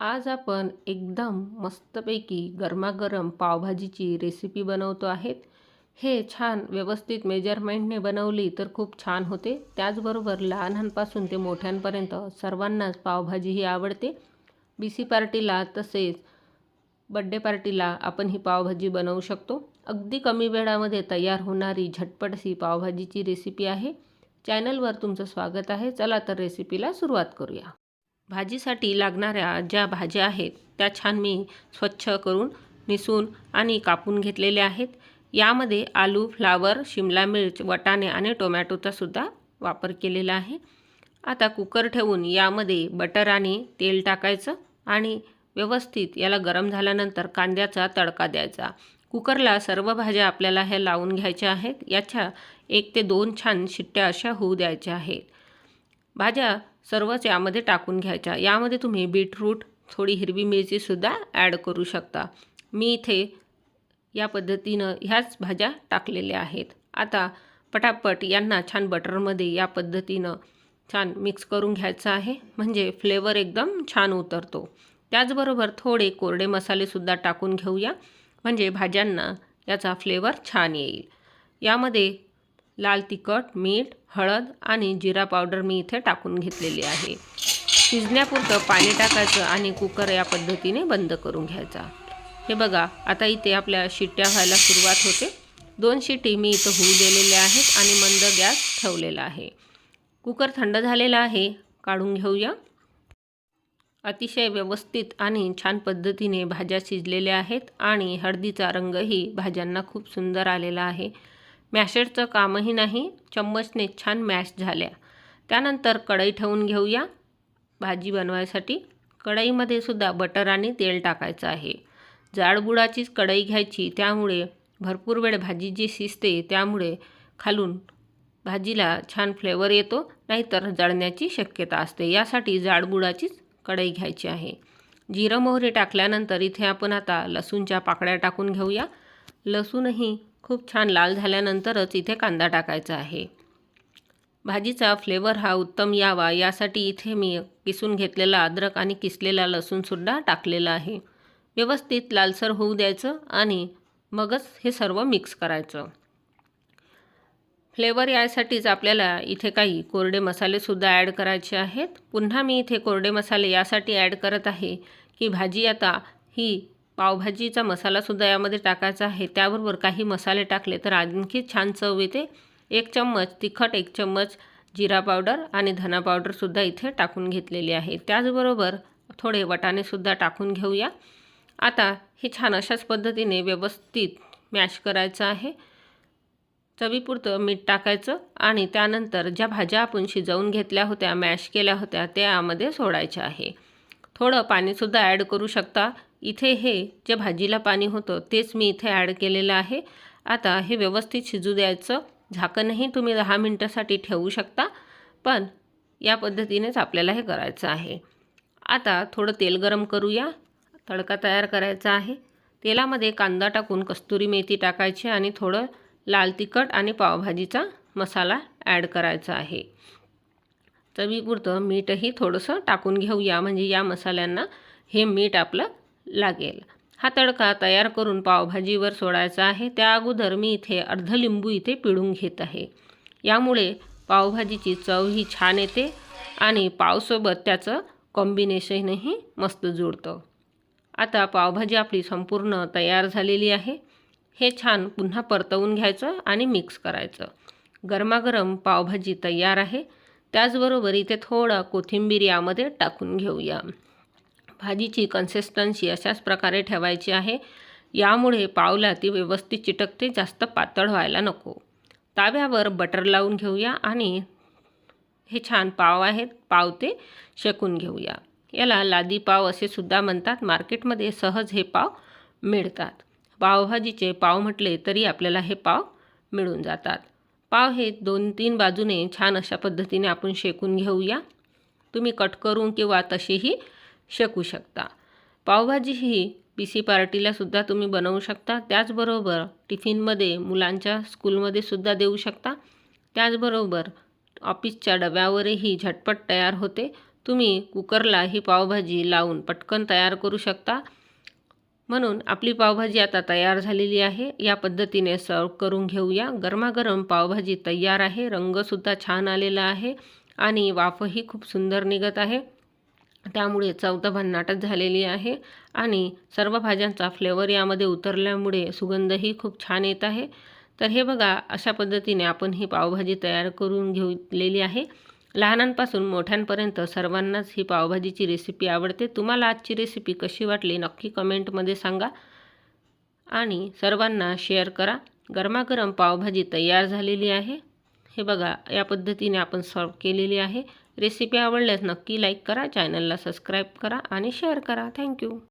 आज आपण एकदम मस्तपैकी गरमागरम पावभाजीची रेसिपी बनवतो आहेत. हे छान व्यवस्थित मेजरमेंटने बनवली तर खूप छान होते. त्याचबरोबर लहानांपासून ते मोठ्यांपर्यंत सर्वांनाच पावभाजी ही आवडते. बीसी पार्टीला तसेच बड्डे पार्टीला आपण ही पावभाजी बनवू शकतो. अगदी कमी वेळामध्ये तयार होणारी झटपटशी पावभाजीची रेसिपी आहे. चॅनलवर तुमचं स्वागत आहे. चला तर रेसिपीला सुरुवात करूया. भाजीसाठी लागणाऱ्या ज्या भाज्या आहेत त्या छान मी स्वच्छ करून निसून आणि कापून घेतलेल्या आहेत. यामध्ये आलू फ्लावर शिमला मिर्च वटाणे आणि टोमॅटोचासुद्धा वापर केलेला आहे. आता कुकर ठेवून यामध्ये बटर आणि तेल टाकायचं आणि व्यवस्थित याला गरम झाल्यानंतर कांद्याचा तडका द्यायचा. कुकरला सर्व भाज्या आपल्याला ह्या लावून घ्यायच्या आहेत. याच्या एक ते दोन छान शिट्ट्या अशा होऊ द्यायच्या आहेत. भाज्या सर्वच यामध्ये टाकून घ्यायच्या. यामध्ये तुम्ही बीटरूट थोडी हिरवी मिरचीसुद्धा ॲड करू शकता. मी इथे या पद्धतीनं ह्याच भाज्या टाकलेल्या आहेत. आता पटापट यांना छान बटरमध्ये या पद्धतीनं छान मिक्स करून घ्यायचं आहे. म्हणजे फ्लेवर एकदम छान उतरतो. त्याचबरोबर थोडे कोरडे मसालेसुद्धा टाकून घेऊया. म्हणजे भाज्यांना याचा फ्लेवर छान येईल. यामध्ये लाल तिखट मीठ हळद आणि जिरा पावडर मी इथे टाकून घेतलेली आहे. शिजण्यापुरतं पाणी टाकायचं आणि कुकर या पद्धतीने बंद करून घ्यायचा. हे बघा आता इथे आपल्या शिट्ट्या व्हायला सुरुवात होते. दोन शिट्टी मी इथं होऊ दिलेल्या आहेत आणि मंद गॅस ठेवलेला आहे. कुकर थंड झालेला आहे काढून घेऊया. अतिशय व्यवस्थित आणि छान पद्धतीने भाज्या शिजलेल्या आहेत आणि हळदीचा रंगही भाज्यांना खूप सुंदर आलेला आहे. मॅशरचं कामही नाही चम्मचने छान मॅश झाल्या. त्यानंतर कढई ठेवून घेऊया. भाजी बनवायसाठी कढईमध्ये सुद्धा बटर आणि तेल टाकायचं आहे. जाडबुडाचीच कढई घ्यायची त्यामुळे भरपूर वेळ भाजी जी शिजते त्यामुळे खालून भाजीला छान फ्लेवर येतो नाहीतर जळण्याची शक्यता असते. यासाठी जाडबुडाचीच कढई घ्यायची आहे. जिरं मोहरी टाकल्यानंतर इथे आपण आता लसूणच्या पाकळ्या टाकून घेऊया. लसूणही खूप छान लाल झाल्यानंतरच इथे कांदा टाकायचा आहे. भाजीचा फ्लेवर हा उत्तम यावा यासाठी इथे मी किसून घेतलेला अद्रक आणि किसलेला लसूणसुद्धा टाकलेला आहे. व्यवस्थित लालसर होऊ द्यायचं आणि मगच हे सर्व मिक्स करायचं. फ्लेवर यासाठीच आपल्याला इथे काही कोरडे मसालेसुद्धा ॲड करायचे आहेत. पुन्हा मी इथे कोरडे मसाले यासाठी ॲड करत आहे की भाजी आता ही पावभाजीचा मसालासुद्धा यामध्ये टाकायचा आहे. त्याबरोबर काही मसाले टाकले तर आणखी छान चव येते. एक चम्मच तिखट एक चम्मच जिरा पावडर आणि धना पावडरसुद्धा इथे टाकून घेतलेली आहे. त्याचबरोबर थोडे वटाणेसुद्धा टाकून घेऊया. आता हे छान अशाच पद्धतीने व्यवस्थित मॅश करायचं आहे. चवीपुरतं मीठ टाकायचं आणि त्यानंतर ज्या भाज्या आपण शिजवून घेतल्या होत्या मॅश केल्या होत्या त्या यामध्ये सोडायच्या आहे. थोडं पाणीसुद्धा ॲड करू शकता. इथे हे जे भाजीला पाणी होतं तेच मी इथे ॲड केलेलं आहे. आता हे व्यवस्थित शिजू द्यायचं. झाकणही तुम्ही दहा मिनटासाठी ठेवू शकता पण या पद्धतीनेच आपल्याला हे करायचं आहे. आता थोडं तेल गरम करूया. तडका तयार करायचा आहे. तेलामध्ये कांदा टाकून कस्तुरी मेथी टाकायची आणि थोडं लाल तिखट आणि पावभाजीचा मसाला ॲड करायचा आहे. चवीपुरतं मीठही थोडंसं टाकून घेऊया. म्हणजे या मसाल्यांना हे मीठ आपलं लागेल. हा तडका तयार करून पावभाजीवर सोडायचा आहे. त्या अगोदर मी इथे अर्ध लिंबू इथे पिळून घेत आहे. यामुळे पावभाजीची चव ही छान येते आणि पावसोबत त्याचं कॉम्बिनेशनही मस्त जुळतं. आता पावभाजी आपली संपूर्ण तयार झालेली आहे. हे छान पुन्हा परतवून घ्यायचं आणि मिक्स करायचं. गरमागरम पावभाजी तयार आहे. त्याचबरोबर इथे थोडा कोथिंबीर यामध्ये टाकून घेऊया. भाजीची कन्सिस्टन्सी अशाच प्रकारे ठेवायची आहे. यामुळे पावला ती व्यवस्थित चिटकते जास्त पातळ व्हायला नको. ताव्यावर बटर लावून घेऊया आणि हे छान पाव आहेत पाव ते शेकून घेऊया. याला लादी पाव असे सुद्धा म्हणतात. मार्केटमध्ये सहज हे पाव मिळतात. पावभाजीचे पाव म्हटले तरी आपल्याला हे पाव मिळून जातात. पाव हे दोन तीन बाजूने छान अशा पद्धतीने आपण शेकून घेऊया. तुम्ही कट करून किंवा तशीही शकू शकता. पावभाजी ही पी सी पार्टीलासुद्धा तुम्ही बनवू शकता. त्याचबरोबर टिफिनमध्ये मुलांच्या स्कूलमध्ये सुद्धा देऊ शकता. त्याचबरोबर ऑफिसच्या डब्यावरही झटपट तयार होते. तुम्ही कुकरला ही पावभाजी लावून पटकन तयार करू शकता. म्हणून आपली पावभाजी आता तयार झालेली आहे. या पद्धतीने सर्व करून घेऊया. गरमागरम पावभाजी तयार आहे. रंगसुद्धा छान आलेला आहे आणि वाफही खूप सुंदर निघत आहे. त्यामुळे चव भन्नाटच झालेली आहे आणि सर्व भाज्यांचा फ्लेवर यामध्ये उतरल्यामुळे सुगंधही खूप छान येत आहे. तर हे बघा अशा पद्धतीने आपण ही पावभाजी तयार करून घेतलेली आहे. लहानांपासून मोठ्यांपर्यंत सर्वांनाच ही पावभाजीची रेसिपी आवडते. तुम्हाला आजची रेसिपी कशी वाटली नक्की कमेंटमध्ये सांगा आणि सर्वांना शेअर करा. गरमागरम पावभाजी तयार झालेली आहे. हे बघा या पद्धतीने आपण सर्व केलेली आहे. रेसिपी आवडल्यास नक्की लाईक करा चॅनलला सबस्क्राईब करा आणि शेअर करा. थँक्यू.